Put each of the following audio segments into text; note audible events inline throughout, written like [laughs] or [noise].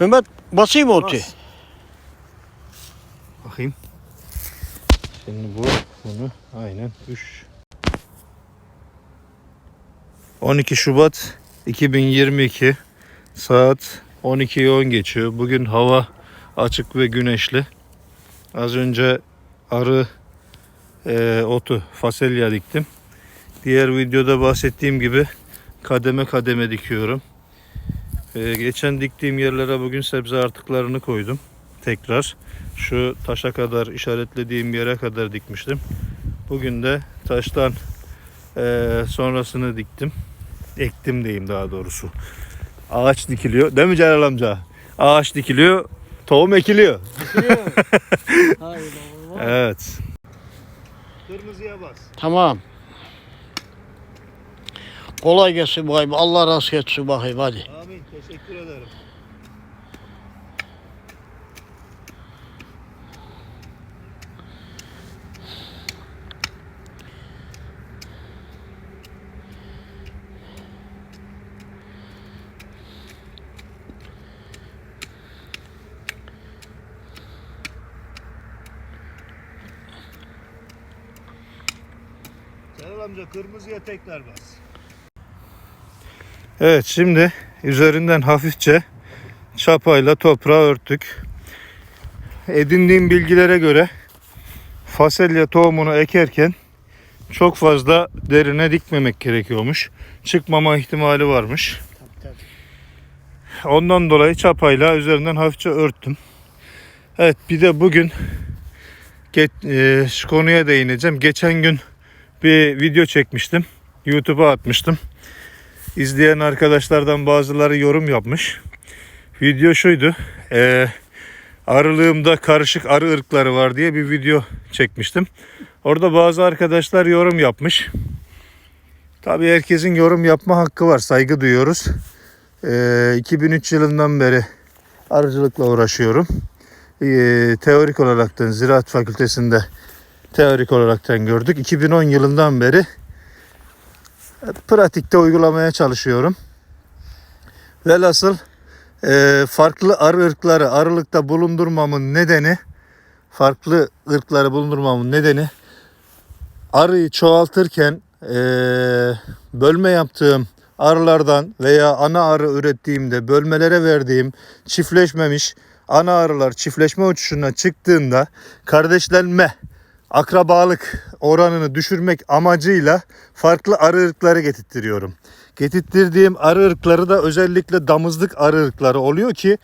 Mehmet basayım oti? Bas. Bakayım. Şimdi bu, bunu aynen 3. 12 Şubat 2022 saat 12'yi 10 geçiyor. Bugün hava açık ve güneşli. Az önce arı e, otu fasulye diktim. Diğer videoda bahsettiğim gibi kademe kademe dikiyorum. E, geçen diktiğim yerlere bugün sebze artıklarını koydum. Tekrar şu taşa kadar işaretlediğim yere kadar dikmiştim. Bugün de taştan e, sonrasını diktim. Ektim diyeyim daha doğrusu. Ağaç dikiliyor. Değil mi Celal amca? Ağaç dikiliyor, tohum ekiliyor. [laughs] Hayır, Evet. Kırmızıya bas. Tamam. Kolay gelsin bakayım. Allah razı etsin bakayım hadi. Teşekkür ederim. Celal amca kırmızıya tekrar bas. Evet şimdi üzerinden hafifçe çapayla toprağı örttük. Edindiğim bilgilere göre fasulye tohumunu ekerken çok fazla derine dikmemek gerekiyormuş. Çıkmama ihtimali varmış. Ondan dolayı çapayla üzerinden hafifçe örttüm. Evet bir de bugün ge- e, şu konuya değineceğim. Geçen gün bir video çekmiştim. YouTube'a atmıştım. İzleyen arkadaşlardan bazıları yorum yapmış. Video şuydu. E, arılığımda karışık arı ırkları var diye bir video çekmiştim. Orada bazı arkadaşlar yorum yapmış. Tabii herkesin yorum yapma hakkı var. Saygı duyuyoruz. E, 2003 yılından beri arıcılıkla uğraşıyorum. E, teorik olaraktan Ziraat Fakültesi'nde teorik olaraktan gördük. 2010 yılından beri pratikte uygulamaya çalışıyorum. Velhasıl e, farklı arı ırkları arılıkta bulundurmamın nedeni farklı ırkları bulundurmamın nedeni arıyı çoğaltırken e, bölme yaptığım arılardan veya ana arı ürettiğimde bölmelere verdiğim çiftleşmemiş ana arılar çiftleşme uçuşuna çıktığında kardeşlenme akrabalık oranını düşürmek amacıyla farklı arı ırkları getirtiyorum. Getirttirdiğim arı ırkları da özellikle damızlık arı ırkları oluyor ki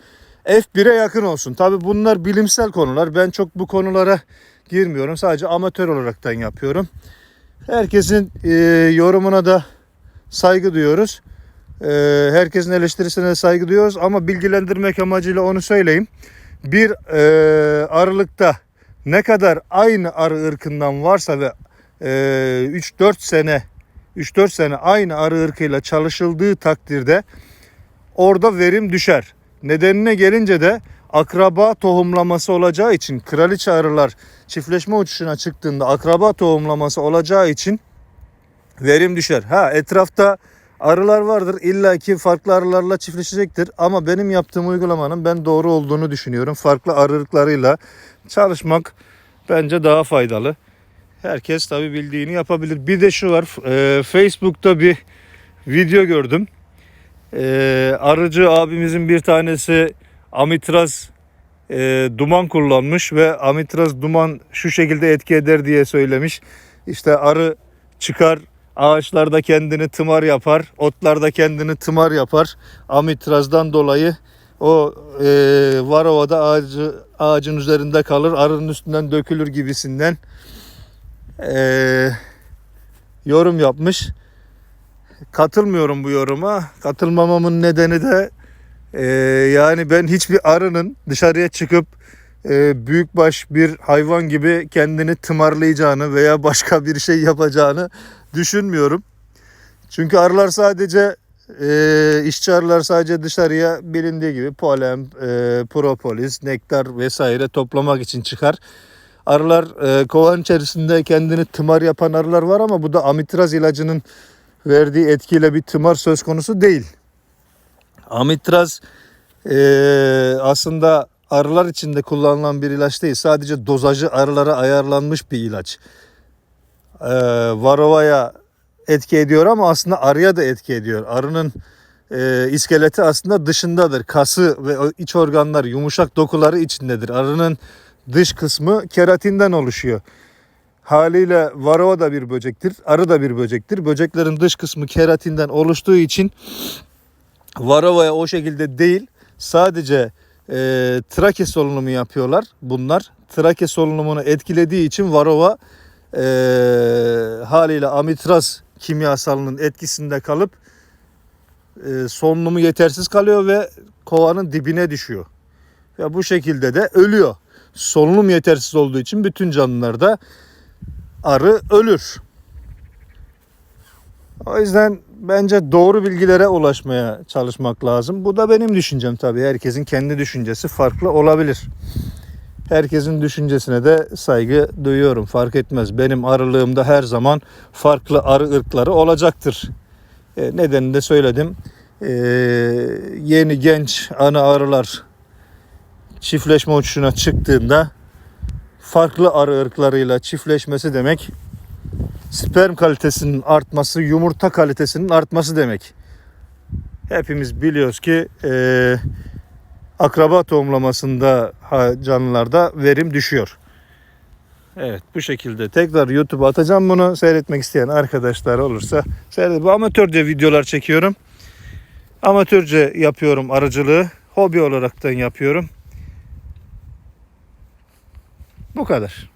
F1'e yakın olsun. Tabi bunlar bilimsel konular. Ben çok bu konulara girmiyorum. Sadece amatör olaraktan yapıyorum. Herkesin e, yorumuna da saygı duyuyoruz. E, herkesin eleştirisine de saygı duyuyoruz. Ama bilgilendirmek amacıyla onu söyleyeyim. Bir e, arılıkta ne kadar aynı arı ırkından varsa ve e, 3-4 sene 3-4 sene aynı arı ırkıyla çalışıldığı takdirde orada verim düşer. Nedenine gelince de akraba tohumlaması olacağı için kraliçe arılar çiftleşme uçuşuna çıktığında akraba tohumlaması olacağı için verim düşer. Ha etrafta arılar vardır. İlla ki farklı arılarla çiftleşecektir. Ama benim yaptığım uygulamanın ben doğru olduğunu düşünüyorum. Farklı arı ırklarıyla çalışmak bence daha faydalı. Herkes tabi bildiğini yapabilir. Bir de şu var. e, Facebook'ta bir video gördüm. E, arıcı abimizin bir tanesi amitraz e, duman kullanmış ve amitraz duman şu şekilde etki eder diye söylemiş. İşte arı çıkar ağaçlarda kendini tımar yapar, otlarda kendini tımar yapar. Amitrazdan dolayı o e, varovada ağacı, ağacın üzerinde kalır, arının üstünden dökülür gibisinden e, yorum yapmış. Katılmıyorum bu yoruma. Katılmamamın nedeni de e, yani ben hiçbir arının dışarıya çıkıp e, büyükbaş bir hayvan gibi kendini tımarlayacağını veya başka bir şey yapacağını düşünmüyorum. Çünkü arılar sadece e, işçi arılar sadece dışarıya bilindiği gibi polen, e, propolis, nektar vesaire toplamak için çıkar. Arılar e, kovan içerisinde kendini tımar yapan arılar var ama bu da amitraz ilacının verdiği etkiyle bir tımar söz konusu değil. Amitraz eee, aslında arılar için de kullanılan bir ilaç değil. Sadece dozajı arılara ayarlanmış bir ilaç. Eee varovaya etki ediyor ama aslında arıya da etki ediyor. Arının eee, iskeleti aslında dışındadır. Kası ve iç organlar, yumuşak dokuları içindedir. Arının dış kısmı keratinden oluşuyor. Haliyle varroa da bir böcektir, arı da bir böcektir. Böceklerin dış kısmı keratinden oluştuğu için varroaya o şekilde değil, sadece e, trake solunumu yapıyorlar bunlar. Trake solunumunu etkilediği için varroa e, haliyle amitraz kimyasalının etkisinde kalıp e, solunumu yetersiz kalıyor ve kovanın dibine düşüyor. Ve bu şekilde de ölüyor. Solunum yetersiz olduğu için bütün canlılarda arı ölür. O yüzden bence doğru bilgilere ulaşmaya çalışmak lazım. Bu da benim düşüncem tabii. Herkesin kendi düşüncesi farklı olabilir. Herkesin düşüncesine de saygı duyuyorum. Fark etmez. Benim arılığımda her zaman farklı arı ırkları olacaktır. E, nedenini de söyledim. E, yeni genç ana arılar çiftleşme uçuşuna çıktığında farklı arı ırklarıyla çiftleşmesi demek sperm kalitesinin artması, yumurta kalitesinin artması demek. Hepimiz biliyoruz ki eee, akraba tohumlamasında canlılarda verim düşüyor. Evet bu şekilde tekrar YouTube'a atacağım bunu. Seyretmek isteyen arkadaşlar olursa seyret. Bu amatörce videolar çekiyorum. Amatörce yapıyorum arıcılığı. Hobi olaraktan yapıyorum. Bu kadar.